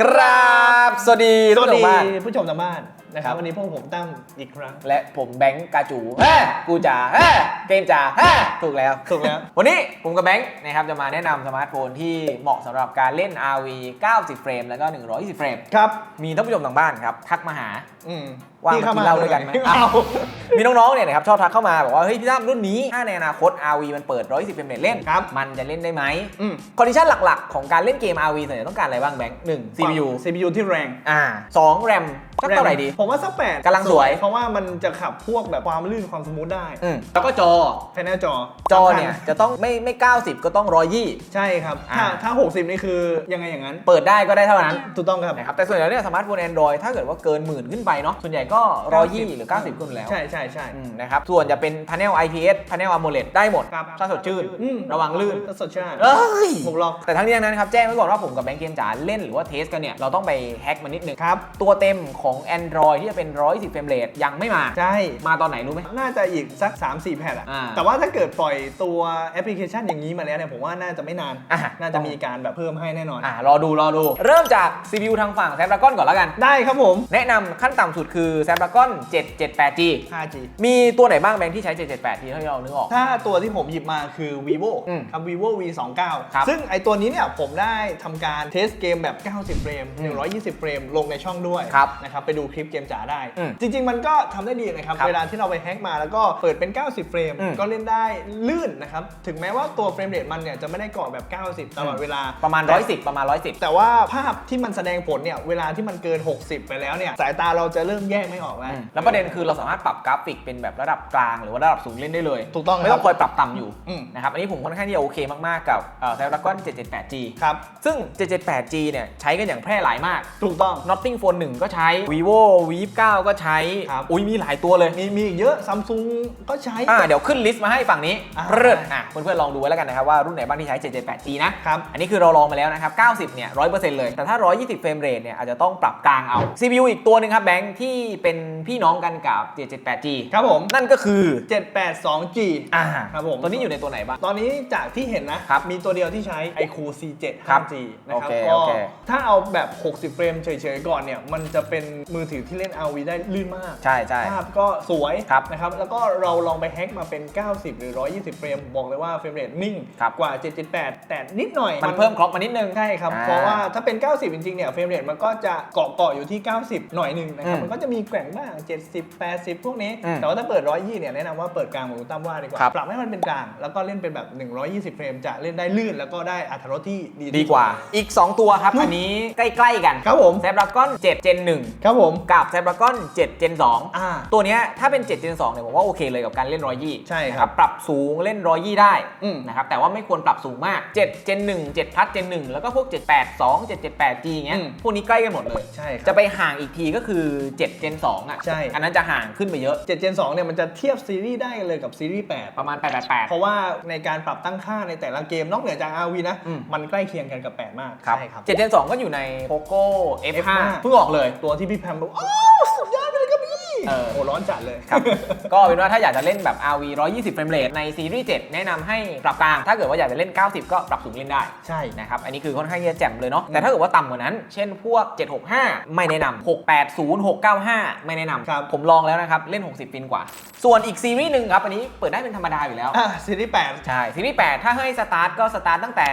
ครับ สวัสดีสทุกวัสดีบ้านผู้ชมทางบ้าน นะครัครับบวันนี้พวกผมตั้มอีกครั้ง และผมแบงค์กาจูเฮ้ยกูจ๋าเฮ้ยเกมจ๋าเฮ้ยถูกแล้วถูกแล้ว วันนี้ผมกับแบงค์นะครับจะมาแนะนำสมาร์ทโฟนที่เหมาะสำหรับการเล่น RV 90 เฟรมแล้วก็ 120 เฟรม ครับ มีท่านผู้ชมทางบ้านครับทักมาหาอืมว่างพี่มากินเหล้าด้วยกันไหมเอามีน้องๆเนี่ยนะครับชอบทักเข้ามาบอกว่าเฮ้ยพี่ตั้มรุ่นนี้ถ้าในอนาคต RV มันเปิด120เฟรมเรทเล่นครับมันจะเล่นได้ไหมอืมคอนดิชันหลักๆ ของการเล่นเกม RV ส่วนใหญ่ต้องการอะไรบ้างแบงค์หนึ่ง CPU CPU ที่แรงอ่าสอง RAM สักเท่าไหร่ดีผมว่าสักแปดกำลังสวย เพราะว่ามันจะขับพวกแบบความลื่นความสมูทได้อืมแล้วก็จอภายในจอจอสำคัญเนี่ย จะต้องไม่ไม่ 90 ก็ต้อง120ใช่ครับ ถ้าอ่า ถ้า 60 นี่คือยังไงอย่างนั้น เปิดได้ก็ได้เท่านั้นถูกต้องครับ นะครับแต่ส่วนใหญ่เนี่ยสมาร์ทโฟน Android ถ้าเกิดว่าเกินหมื่นขึ้นไปเนาะส่วนใหญ่ก็120หรือ 90 ขึ้นแล้ว ใช่ใช่ใช่ อืมนะครับ ส่วนจะเป็น Panel IPS Panel AMOLED ได้หมดครับ ถ้าสดชื่น อืมระวังลื่น สดชื่นเอ้ยหมวกล็อกแต่ทั้งนี้ทั้งนั้นครับ แจ้งไว้ก่อนว่าผมกับแบงค์เกมจ๋าเล่นหรือว่าเทสกันเนี่ย เราต้องไปแฮ็กมันนิดนึงครับ ตัวเต็มของ Android ที่จะเป็น 110เฟรมเรทยังไม่มา ใช่ มาตอนไหนรู้ไหม น่าจะอีกสัก 3-4แผ่นอะอ่าแต่ว่าถ้าเกิดปล่อยตัวแอปพลิเคชันอย่างนี้มาแล้วเนี่ยผมว่าน่าจะไม่นาน อะ น่าจะมีการแบบเพิ่มให้แน่นอน อ่ารอดูรอดู เริ่มจาก CPU ทางฝั่ง Snapdragon ก่อนแล้วกัน ได้ครับผม แนะนำขั้นต่ำสุดคือ Snapdragon 778G 5G มีตัวไหนบ้างแบงค์ที่ใช้ 778G เท่าที่เรานึกออก ถ้าตัวที่ผมหยิบมาคือ vivo อืมครับ vivo v 2 ครับ 9ซึ่งไอตัวนี้เนี่ยผมได้ทำการเทสเกมแบบ 90 เฟรมอืม120 เฟรม ลงในช่องด้วยครับนะครับ ไปดูคลิปเกมจ๋าได้ อืมจริง ๆ มันก็ทำได้ดีนะครับ ครับเวลาที่เราไปแฮกมาแล้วก็เปิดเป็น 90 เฟรม อืมก็เล่นได้ลื่นนะครับ ถึงแม้ว่าตัวเฟรมเรทมันเนี่ยจะไม่ได้เกาะแบบ 90 ตลอดเวลาประมาณ แต่ 110 ประมาณ 110 แต่ว่าภาพที่มันแสดงผลเนี่ยเวลาที่มันเกิน 60 ไปแล้วเนี่ยสายตาเราจะเริ่มแยกไม่ออกแล้วอืมแล้วประเด็นคือเราสามารถปรับกราฟิกเป็นแบบระดับกลางหรือว่าระดับสูงเล่นได้เลยถูกต้องไม่ต้องครับคอยปรับต่ำอยู่อืม นะครับอันนี้ผมค่อนข้างที่จะโอเคมากๆกับเอ่อ Snapdragon 778G ครับ ซึ่ง 778G เนี่ยใช้กันอย่างแพร่หลายมาก ถูกต้อง Notting Phone 1 ก็ใช้ Vivo V 9ก็ใช้ ครับ อุ้ยมีหลายตัวเลยมีมีอีกเยอะซัมซุงก็ใช้ อ่าเดี๋ยวขึ้นลิสต์มาให้ฝั่งนี้อ่า เริ่อะเพื่อนๆลองดูไว้แล้วกันนะครับว่ารุ่นไหนบ้างที่ใช้ 778G นะ ครับ อันนี้คือเราลองมาแล้วนะครับ 90 เนี่ย 100%เลย แต่ถ้า 120 เฟรมเรทเนี่ย อาจจะต้องปรับกลางเอา CPU อีกตัวหนึ่งครับแบงค์ที่เป็นพี่น้องกันกับ 778G ครับผม นั่นก็คือ 782G อ่าครับผม ตัวนี้อยู่ในตัวไหนบ้าง ตอนนี้จากที่เห็นนะ ครับมีตัวเดียวที่ใช้ iQOO C7 ครับ 5G นะครับโอเคก็โอเคถ้าเอาแบบ 60 เฟรมเฉยๆ ก่อนเนี่ย มันจะเป็นมือถือที่เล่น RV ได้ลื่นมากใช่ใช่ ภาพก็สวยครับนะครับ แล้วก็เราลองไปแฮกมาเป็น 90 หรือ 120 เฟรม บอกเลยว่าเฟรมเรทนิ่งครับ กว่า 778 แต่นิดหน่อย มันเพิ่มคล็อกมานิดนึง ใช่ครับ อ่เพราะว่าถ้าเป็น 90 จริงๆ เนี่ย เฟรมเรทมันก็จะเกาะเกาะอยู่ที่ 90 หน่อยหนึ่งนะครับ อืมมันก็จะมีแกว่งบ้าง 70 80 พวกนี้ อืมแต่ว่าถ้าเปิด 120 เนี่ย แนะนำว่าเปิดกลางเหมือนคุณตั้มว่าดีกว่า ครับปรับให้มันเป็นกลาง แล้วก็เล่นเป็นแบบ 120 เฟรม จะเล่นได้ลื่น แล้วก็ได้อัตรรสที่ดีดีกว่าอีก 2 ตัวครับ อันนี้ใกล้ ๆ กันครับผม Snapdragon 7 Gen 1 ครับผม กับ Snapdragon 7 Gen 2 อ่าตัวเนี้ยถ้าเป็น 7 Gen 2เนี่ยผมว่าโอเคเลยกับการเล่น 120ใช่ครับ นะปรับสูงเล่น 120 ได้อืม นะครับแต่ว่าไม่ควรปรับสูงมาก 7 Gen 1 7 Plus Gen 1 แล้วก็พวก 782 778G เงี้ยอืม พวกนี้ใกล้กันหมดเลย ใช่คจะรับไปห่างอีกทีก็คือ 7 Gen 2อะใช่ อันนั้นจะห่างขึ้นไปเยอะ7 Gen 2เนี่ยมันจะเทียบซีรีส์ได้กันเลยกับซีรีส์8 ประมาณ 888 เพราะว่าในการปรับตั้งค่าในแต่ละเกมนอกเหนือจาก RV นะ อืม มันใกล้เคียงกันกับ 8 มากครับใช่ครับ 7 Gen 2 ก็อยู่ใน Poco F5 F5 เพิ่งออกเลย ตัวที่พี่แพมบอกอ้า Nossa, เลยครับพี่เออ โอ้ร้อนจัดเลยครับ ก็เป็นว่าถ้าอยากจะเล่นแบบ RV 120 เฟรมเรทในซีรีส์ 7 แนะนำให้ปรับกลาง ถ้าเกิดว่าอยากจะเล่น 90 ก็ปรับสูงเล่นได้ใช่นะครับ อันนี้คือค่อนข้างที่จะแจ่มเลยเนาะ แต่ถ้าเกิดว่าต่ำกว่านั้น เช่นพวก 765 ไม่แนะนำ680 695 ไม่แนะนำครับผมลองแล้วนะครับ เล่น 60 ฟินกว่า ส่วนอีกซีรีส์หนึ่งครับ อันนี้เปิดได้เป็นธรรมดาอยู่แล้ว อะซีรีส์8ใช่ ซีรีส์ 8 ถ้าให้สตาร์ทก็สตาร์ทตั้งแต่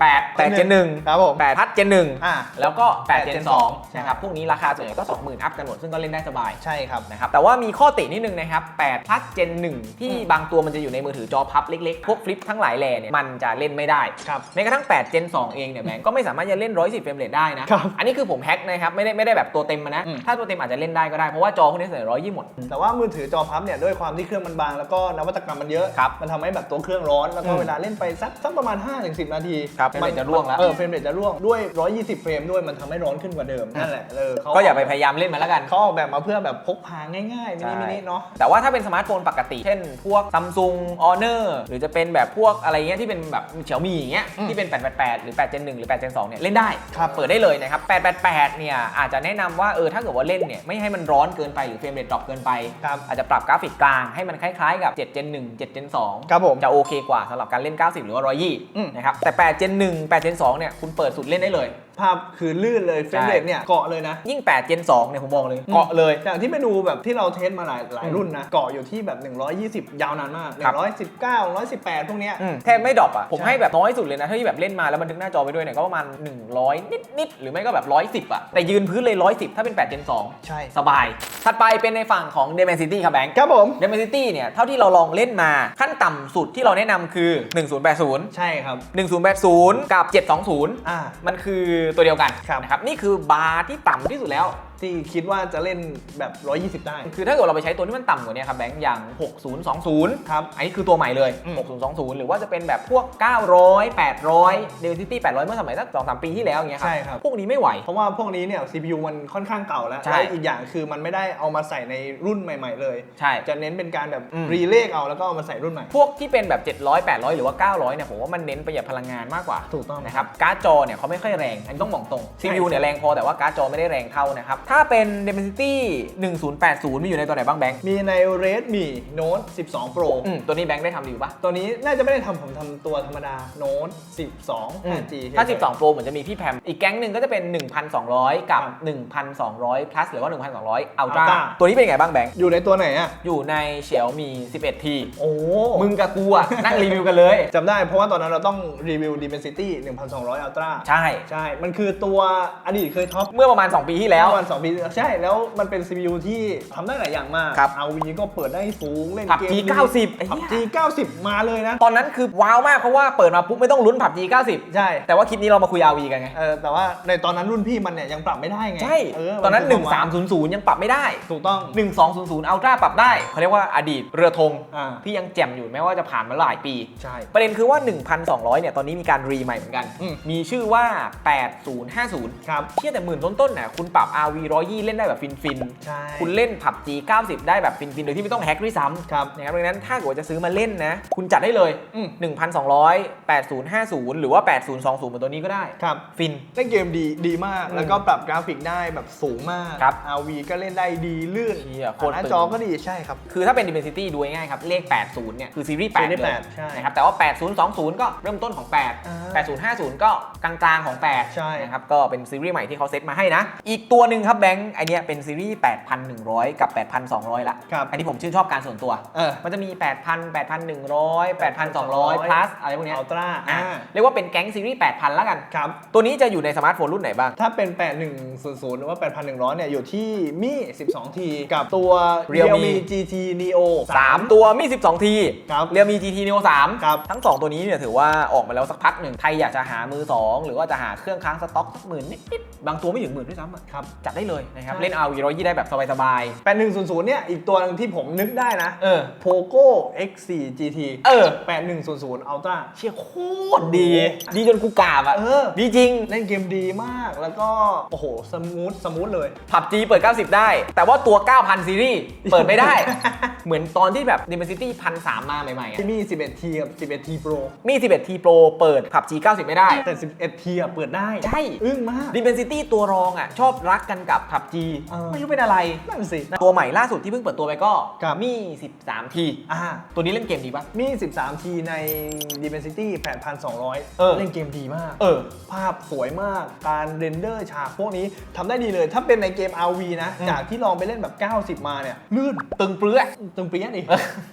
888 8 Gen 1ครับผม8พัด Gen อะ1แล้วก็8 Gen Gen 2นะครับ พวกนี้ราคาส่วนใหญ่ก็ 20,000 อัพกันหมด ซึ่งก็เล่นได้สบาย ใช่ครับนะครับ แต่ว่ามีข้อตินิดนึงนะครับ8 plus Gen 1 ที่อืมบางตัวมันจะอยู่ในมือถือจอพับเล็กๆ พวกฟลิปทั้งหลายแหล่เนี่ยมันจะเล่นไม่ได้ครับแม้กระทั่ง8 Gen 2 เองเนี่ยแบงก์ก็ไม่สามารถจะเล่น 110 เฟรมเรทได้นะครับอันนี้คือผมแฮ็กนะครับไม่ได้ไม่ได้แบบตัวเต็มมานะอืมถ้าตัวเต็มอาจจะเล่นได้ก็ได้เพราะว่าจอพวกนี้ส่วนใหญ่120หมด แต่ว่ามือถือจอพับเนี่ยด้วยความที่เครื่องมันบางแล้วก็นวัตกรรมมันเยอะครับมันทำให้แบบตัวเครื่องร้อนแล้วก็อืมเวลาเล่นไปสักสักประมาณ 5-10 นาทีครับเฟรมเรทจะร่วงแล้วเออเฟรมเรทจะร่วงด้วย 120 เฟรมด้วยมันทำให้ร้อนขึ้นกว่าเดิมนั่นแหละเออเขาก็อย่าไปพยายามเล่นมันแล้วกันเขาออกแบบมาเพื่อแบบพกพาง่ายๆมินิมินิเนาะแต่ว่าถ้าเป็นสมาร์ทโฟนปกติ เช่น พวก Samsung Honor หรือจะเป็นแบบพวกอะไรเงี้ยที่เป็นแบบเฉียวมีอย่างเงี้ยอืมที่เป็น 888 หรือ 8 Gen 1หรือ8 Gen 2เนี่ยเล่นได้ครับเปิดได้เลยนะครับ 888 เนี่ยอาจจะแนะนำว่าเออถ้าเกิดว่าเล่นเนี่ยไม่ให้มันร้อนเกินไปหรือเฟรมเรทดรอปเกินไปครับอาจจะปรับกราฟิกกลางให้มันคล้ายๆกับ 7 Gen 1 7 Gen 2ครับผมจะโอเคกว่าสำหรับการเล่น 90 หรือว่าอืม120นะครับแต่ 8 Gen 1 8 Gen 2เนี่ยคุณเปิดสุดเล่นได้เลย ภาพคือลื่นเลยเฟรมเรทเนี่ยเกาะเลยนะ ยิ่ง 8 Gen 2เนี่ยผมบอกเลยเกาะเลยอย่างที่ไปดูแบบที่เราเทสมาหลายหลายรุ่นนะเกาะอยู่ที่แบบ 120 ยาวนานมากครับ119 118 พวกเนี้ยอืมแทบไม่ดรอปอะผมใช่ให้แบบน้อยสุดเลยนะถ้าที่แบบเล่นมาแล้วบันทึกหน้าจอไปด้วยเนี่ยก็ประมาณ 100 นิดๆหรือไม่ก็แบบ 110 อะ แต่ยืนพื้นเลย 110 ถ้าเป็น 8 Gen 2 ใช่ สบาย ถัดไปเป็นในฝั่งของ d e m o n City ครับแบงค์ครับผม d e m o n City เนี่ยเท่าที่เราลองเล่นมาขั้นต่ำสุดที่เราแนะนำคือ 1080 ใช่ครับ 1080 กับ 720อ่ามันคือตัวเดียวกันครับนะครับนี่คือบาร์ที่ต่ำที่สุดแล้ว ที่คิดว่าจะเล่นแบบ 120 ได้ คือถ้าเกิดเราไปใช้ตัวที่มันต่ำกว่านี้ครับแบงค์อย่าง 6020 ครับ อันนี้คือตัวใหม่เลยอืม6020 หรือว่าจะเป็นแบบพวก 900 800 d e l City 800 เมื่อสมัยสักสองสามปีที่แล้วอย่างเงี้ยครัใช่ครับ พวกนี้ไม่ไหว เพราะว่าพวกนี้เนี่ย CPU มันค่อนข้างเก่าแล้ว ใช่ และอีกอย่างคือมันไม่ได้เอามาใส่ในรุ่นใหม่ ๆ เลย ใช่ จะเน้นเป็นการแบบอืม รีเลขเอาแล้วก็เอามาใส่รุ่นใหม่ พวกที่เป็นแบบ 700 800 หรือว่า 900 เนี่ยผมว่ามันเน้นประหยัดพลังงานมากกว่าถูกต้อง นะครับ การ์ดจอเนี่ยเขาไม่ค่อยแรง อันนี้ต้องบอกตรงใช่ CPU เนี่ยแรงพอแต่ว่าการ์ดจอไม่ได้แรงเท่านะครับ ถ้าเป็น Dimensity 1080 มีอยู่ในตัวไหนบ้างแบงค์ มีใน Redmi Note 12 Pro อืมตัวนี้แบงค์ได้ทำรีวิวปะตัวนี้น่าจะไม่ได้ทำผมทำตัวธรรมดา Note 12 5G ถ้า 12 Pro เหมือนจะมีพี่แพม อีกแก๊งหนึ่งก็จะเป็น 1,200 กับครับ1,200 plus หรือว่า 1,200 Ultra Ultra ตัวนี้เป็นยังไงบ้างแบงค์ อยู่ในตัวไหนอะอยู่ใน Xiaomi 11T โอ้มึงกับกูอะนั่งรีวิวกันเลย จำได้เพราะว่าตอนนั้นเราต้องรีวิว Dimensity 1200 Ultra ใช่ ใช่ มันคือตัวอดีตเคยท็อป เมื่อประมาณ 2 ปีที่แล้ว ประมาณ2ปีใช่แล้วมันเป็น CPU ที่ทำได้หลายอย่างมากครับ RV ก็เปิดได้สูงเล่นผับเกม G ดี90ไอ้เหี้ผับย G 90มาเลยนะ ตอนนั้นคือว้าวมากเพราะว่าเปิดมาปุ๊บไม่ต้องลุ้นผับ G 90 ใช่ แต่ว่าคลิปนี้เรามาคุย RV กันไง เออแต่ว่าในตอนนั้นรุ่นพี่มันเนี่ยยังปรับไม่ได้ไงใช่เออตอนนั้น มัคือความ1300 ยังปรับไม่ได้ ถูกต้อง 1200 Ultra ปรับได้เขาเรียกว่าอดีตเรือธงอ่า ที่ยังแจ่มอยู่แม้ว่าจะผ่านมาหลายปี ใช่ ประเด็นคือว่า 1,200 เนี่ย ตอนนี้มีการรีใหม่เหมือนกัน อืม มีชื่อว่า 8050 ครับเชื่อแต่หมื่นต้นๆน่ะคุณปรับ RV 120เล่นได้แบบฟินใช่ๆคุณเล่นผับ G 90 ได้แบบฟินๆโดยที่ไม่ต้องแฮกด้วยซ้ำครับนะครับดังนั้นถ้าเกิดว่าจะซื้อมาเล่นนะ คุณจัดได้เลยอืม1,200 8050 หรือว่า 8020เหมือนตัวนี้ก็ได้ครับฟินเล่นเกมดีดีมากอืมแล้วก็ปรับกราฟิกได้แบบสูงมากครับ RV ก็เล่นได้ดีลื่นเหี้ยโคตรหน้าตึงจอก็ดีใช่ครับ คือถ้าเป็น Dimensity ดูง่ายๆครับ เลข 80 เนี่ย คือซีรีส์8ซีรีส์เลย8ใช่นะครับแต่ว่า 8020 ก็เริ่มต้นของอ่า8 8050 ก็กลางๆของ8ใช่นะครับก็เป็นซีรีส์ใหม่ที่เขาเซตมาให้นะ อีกตัวหนึ่งครับแบงค์ไอเนี้ยเป็นซีรีส์ 8,100 กับ 8,200 ละครับอันนี้ผมชื่นชอบการส่วนตัว เออ มันจะมี 8,000 8,100 8,200 plus อะไรพวกเนี้ยอัลตร้าอะอ่าเรียกว่าเป็นแก๊งซีรีส์ 8,000 แล้วกัน ครับ ตัวนี้จะอยู่ในสมาร์ทโฟนรุ่นไหนบ้าง ถ้าเป็น 8100 หรือว่า 8,100 เนี่ย อยู่ที่มี 12T กับตัว Realme Realme GT Neo 3 ตัวมี12ทีครับเรียมี GT Neo 3 ครับ ทั้ง 2 ตัวนี้เนี่ยถือว่าออกมาแล้วสักพักหนึ่งใครอยากจะหามือ 2 หรือว่าจะหาเครื่องค้างสต็อกสักหมื่นนิดๆบางตัวไม่ถึงหมื่นด้วยซ้ำอะครับจัดได้เลยนะครับใช่เล่น RV 120ได้แบบสบาย8100 เนี่ย อีกตัวหนึงที่ผมนึกได้นะๆเออ Poco X4 GT เออ 8100 Ultra เชี่ยโคตรดี ดีจนกูกราบอะเออ ดีจริง เล่นเกมดีมากแล้วก็ โอ้โห สมูท สมูทเลย ผับจีเปิด 90 ได้ แต่ว่าตัว 9,000 ซีรีส์ เปิดไม่ได้ เหมือนตอนที่แบบ Dimensity 1,300 มาใหม่ๆอะที่มี 11T กับ 11T Pro มี 11T Pro เปิดผับ G 90 ไม่ได้ แต่ 11T อะเปิดได้ ใช่ อึ้งมาก Dimensity ตัวรองอะ ชอบรักกันกับผับ G เออไม่รู้เป็นอะไร นั่นสิ ตัวใหม่ล่าสุดที่เพิ่งเปิดตัวไปก็ครับ มี 13T อ่า ตัวนี้เล่นเกมดีปะ มี 13T ใน Dimensity 8,200 เออ เล่นเกมดีมาก เออ ภาพสวยมาก การเรนเดอร์ฉากพวกนี้ทำได้ดีเลย ถ้าเป็นในเกม RV นะ อืม จากที่ลองไปเล่นแบบ 90 มาเนี่ย ลื่น ตึงเปลื้อ ตึงเปี้ยดิ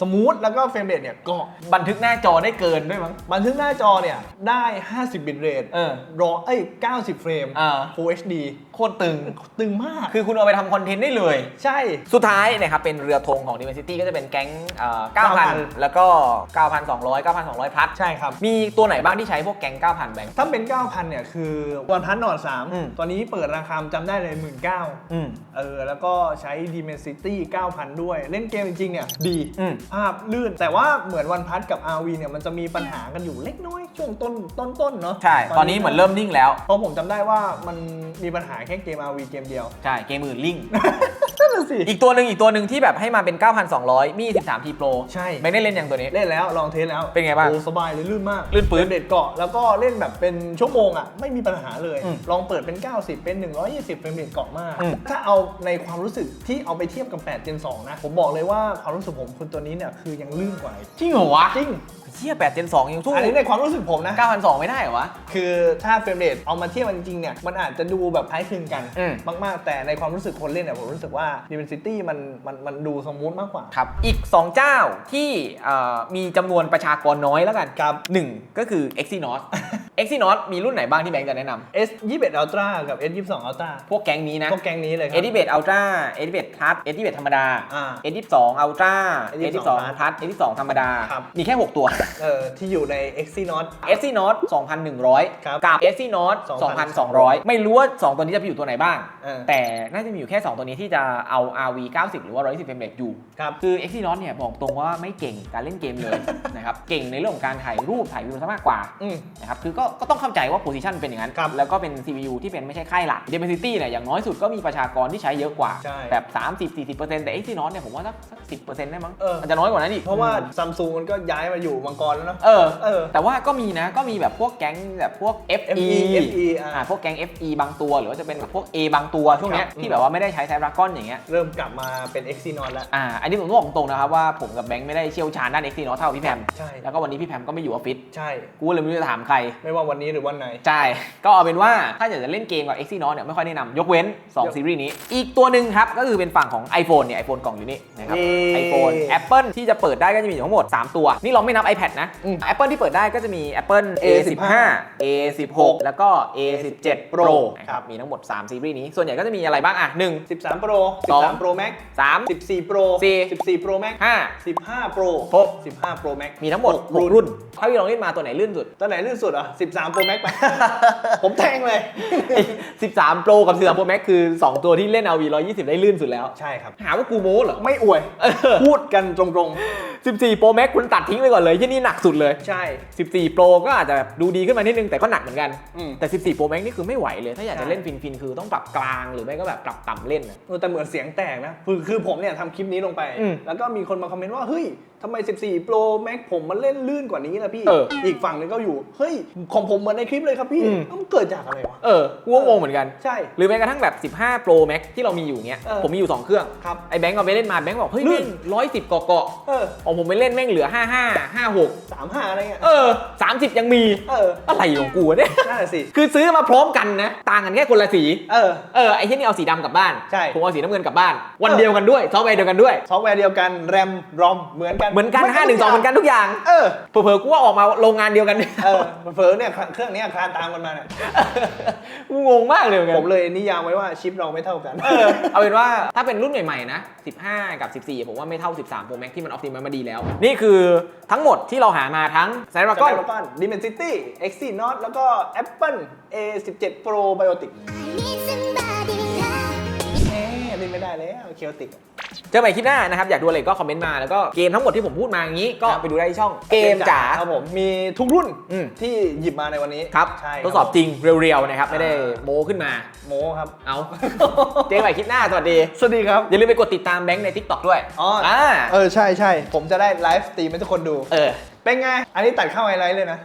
สมูท แล้วก็เฟรมเรทเนี่ยเกาะบันทึกหน้าจอได้เกินด้วยมั้ง บันทึกหน้าจอเนี่ย ได้ 50 บิตเรทเออรอเอ้ย 90 เฟรม อ่า Full HD โคตรตึง ตึงมาก คือคุณเอาไปทำคอนเทนต์ได้เลย ใช่ สุดท้ายนะครับเป็นเรือธงของ Dimensity ก็จะเป็นแก๊งเอ่อ9,000 แล้วก็ 9,200 9,200 พลัสใช่ครับ มีตัวไหนบ้างที่ใช้พวกแก๊ง 9,000 แบงค์ ถ้าเป็น 9,000 เนี่ย คือวันพันนอดอืม3ตอนนี้เปิดราคาจำได้เลย 19,000อืม เออ แล้วก็ใช้ Dimensity 9,000 ด้วย เล่นเกมจริงๆ เนี่ย ดี อืม ภาพลื่น แต่ว่าเหมือนวันพัทกับ RV เนี่ย มันจะมีปัญหากันอยู่เล็กน้อย ช่วงต้นต้นต้นเนาะใช่ ตอนนี้เหมือนเริ่มนิ่งแล้ว เพราะผมจำได้ว่ามันมีปัญหาแค่เกม RV เกมเดียว ใช่ เกมอื่นลิง นั่นน่ะสิ อีกตัวหนึ่งอีกตัวหนึ่งที่แบบให้มาเป็น 9,200 มี 13T Pro ใช่ ไม่ได้เล่นอย่างตัวนี้ เล่นแล้วลองเทสแล้วเป็นไงบ้างโอ้สบายเลยลื่นมากลื่นปื๊ดเด็ดเกาะแล้วก็เล่นแบบเป็นชั่วโมงอะไม่มีปัญหาเลยอืมลองเปิดเป็น 90 เป็น 120เป็นเด็ดเกาะมากอืมถ้าเอาในความรู้สึกที่เอาไปเทียบกับ8 Gen 2นะผมบอกเลยว่าความรู้สึกผมคือตัวนี้เนี่ยคือยังลื่นกว่าอีกจริงเหรอวะจริง เชี่ย8 Gen 2ยังสู้อันนี้ในความรู้สึกผมนะ 9,200 ไม่ได้เหรอวะ คือถ้าเฟรมเรทเอามาเทียบกันจริงๆเนี่ย มันอาจจะดูแบบคล้ายคลึงกันอืม มาก ๆ แต่ในความรู้สึกคนเล่นเนี่ยผมรู้สึกว่า Dimensity มันมันมันดูสมูทมากกว่า ครับ อีก 2 เจ้าที่เอ่อมีจำนวนประชากรน้อยแล้วกันครับหนึ่งก็คือ Exynos Exynos มีรุ่นไหนบ้างที่แบงค์จะแนะน S 21 Ultra กับ S 22 Ultra ำพวกแก๊งนี้นะ พวกแกงนี้เลยครัเอ d ิเบตอัลตร้าเอดิเบตพลัสเอดิเบตธรรมดา อ่าเอดิสองอัลตร้าเอ Edit ดิสองพลัสเอดิสองธรรมดา ครับ มีแค่ 6 ตัว เออที่อยู่ใน Exynos s c n o t 2,100ครับกับ s c n o t 2,200 ไม่รู้ว่า 2 ตัวนี้จะไปอยู่ตัวไหนบ้าง เออ แต่น่าจะมีอยู่แค่ 2 ตัวนี้ที่จะเอา RV 90 หรือว่า120 frame rate อยู่ ครับ คือ e x y n o t เนี่ยบอกตรงว่าไม่เก่งการเล่นเกมเลย นะครับ เก่งในเรื่องของการถ่ายรูปถ่ายวิวซะมากกว่าอืม นะครับ คือก็ก็ต้องเข้าใจว่า position เป็นอย่างนั้นครับแล้วก็เป็น CPU ที่เป็นไม่ใช่ค่ายหลัก Dimensity เนี่ยอย่างน้อยสุดก็มีประชากรที่ใช้เยอะกว่าใช่แบบ 30-40%แต่ Exynos เนี่ยผมว่าสักสัก10%ได้มั้งเอออาจจะน้อยกว่านั้นอีก เพราะว่าซัมซุงมันก็ย้ายมาอยู่มังกรแล้วเนาะเออเออ แต่ว่าก็มีนะก็มีแบบพวกแก๊งแบบพวก FE FE FE อ่าอ่าพวกแก๊ง FE บางตัว หรือว่าจะเป็นแบบพวก A บางตัวช่วงเนี้ยครับที่แบบว่าไม่ได้ใช้ไซบรากอนอย่างเงี้ยเริ่มกลับมาเป็น Exynos แล้วอ่าอันนี้ผมต้องบอกตรงๆนะครับว่าผมกับแบงค์ไม่ได้เชี่ยวชาญด้าน Exynos เท่าพี่แพมใช่แล้วก็วันนี้พี่แพมก็ไม่อยู่ออฟฟิศใช่กูเลยไม่รู้จะถามใครไม่ว่าวันนี้หรือวันไหน ใช่ ก็เอาเป็นว่าถ้าอยากจะเล่นเกมกับ Exynos เนี่ยไม่ค่อยแนะนำยกเว้น 2 ซีรีส์นี้ อีกตัวหนึ่งครับ ก็คือเป็นฝั่งของ iPhone เนี่ย iPhone กล่องอยู่นี่นะครับนี่ iPhone Apple ที่จะเปิดได้ก็จะมีอยู่ทั้งหมด 3 ตัว นี่เราไม่นับ iPad นะอืม Apple ที่เปิดได้ก็จะมี Apple A15 A16 แล้วก็ A17 Pro Pro นะครับมีทั้งหมด 3 ซีรีส์นี้ ส่วนใหญ่ก็จะมีอะไรบ้างอะ1 13 Pro สอง13 Pro Max 3 14 Pro สี่14 Pro Max 5 15 Pro หก15 Pro Max มีทั้งหมดหก6รุ่นถ้าพี่ลองเล่นมาตัวไหนลื่นสุดตัวไหนลื่นสุดอะ13 Pro Max ไป ผมแทงเลย 13 Pro กับ13 Pro Max คือ 2 ตัวที่เล่น RV 120 ได้ลื่นสุดแล้ว ใช่ครับ หาว่ากูโม้เหรอ ไม่อวยเออพูดกันตรง14 Pro Max คุณตัดทิ้งไปก่อนเลยที่นี่หนักสุดเลยๆใช่ 14 Pro ก็อาจจะแบบดูดีขึ้นมานิดนึงแต่ก็หนักเหมือนกันอืมแต่ 14 Pro Max นี่คือไม่ไหวเลย ถ้าอยากใช่จะเล่นฟินฟินๆ คือต้องปรับกลางหรือไม่ก็แบบปรับต่ำเล่นน่ะเออแต่เหมือนเสียงแตกนะ คือคือผมเนี่ยทำคลิปนี้ลงไปอืมแล้วก็มีคนมาคอมเมนต์ว่าเฮ้ยทำไม 14 Pro Max ผมมันเล่นลื่นกว่านี้ล่ะพี่ เอออีกฝั่งหนึงก็อยู่ เฮ้ย ของผมเหมือนในคลิปเลยครับพี่อืมเอ้ามันเกิดจากอะไรวะ เออกูก็งงเหมือนกัน ใช่ หรือแม้กระทั่งแบบ 15 Pro Max ที่เรามีอยู่เนี้ย เออ ผมมีอยู่ 2 เครื่อง ครับ ไอ้แบงก์เอาไปเล่นมาแบงก์บอก เฮ้ยลื่แม่นงร้อยสิบเกาะเกาะเออของผมไปเล่นแม่งเหลือ 55 56 35อะไรเงี้ย เออ 30 ยังมี เอออะไรของกูวะเนี่ย นั่นแหละสิ คือซื้อมาพร้อมกันนะ ต่างกันแค่คนละสี เออ เออ ไอ้ที่นี่เอาสีดำกลับบ้าน ใช่ ผมเอาสีน้ำเงินกลับบ้าน วันเออเดียวกันด้วย ซอฟต์แวร์เดียวกันด้วย ซอฟต์แวร์เดียวกัน แรม รอม เหมือนกันเหมือนกัน5 1 2เหมือนกันทุกอย่าง เออเผลอๆกูว่าออกมาโรงงานเดียวกันเออเผลอๆเนี่ยเครื่องเนี้ยคลานตามกันมาเนี่ยกูงงมากเลยเหมือนกัผน มเลยนิยามไว้ว่าชิปเราไม่เท่ากัน เออเอาเป็นว่าถ้าเป็นรุ่นใหม่ๆนะ 15 กับ 14 ผมว่าไม่เท่า 13 Pro Max ที่มันออ t ติมัมาดีแล้ว นี่คือทั้งหมดที่เราหามาทั้งก็ Snapdragon ก้อน Dimensity Exynos แล้วก็ Apple A17 Pro Biotic need somebody love เอ๊ะเล่นไม่ได้แล้วเคียวติก เจอใหม่คลิปหน้านะครับ อยากดูอะไรก็คอมเมนต์มาแล้วก็เกมทั้งหมดที่ผมพูดมาอย่างนี้ ก็ครับไปดูได้ที่ช่องเกมจ๋าครับผมมีทุกรุ่นอืมที่หยิบมาในวันนี้ครับใช่ทดสอบจริงเรียวๆนะครับไม่ได้โม้ขึ้นมา โมครับ เอาเจอใหม่คลิปหน้าสวัสดีสวัสดีครับ อย่าลืมไปกดติดตามแบงค์ใน TikTok ด้วยอ๋ออ่าเออใช่ใช่ผมจะได้ไลฟ์สตรีมให้ทุกคนดู เออ เป็นไง อันนี้ตัดเข้าไฮไลท์เลยนะ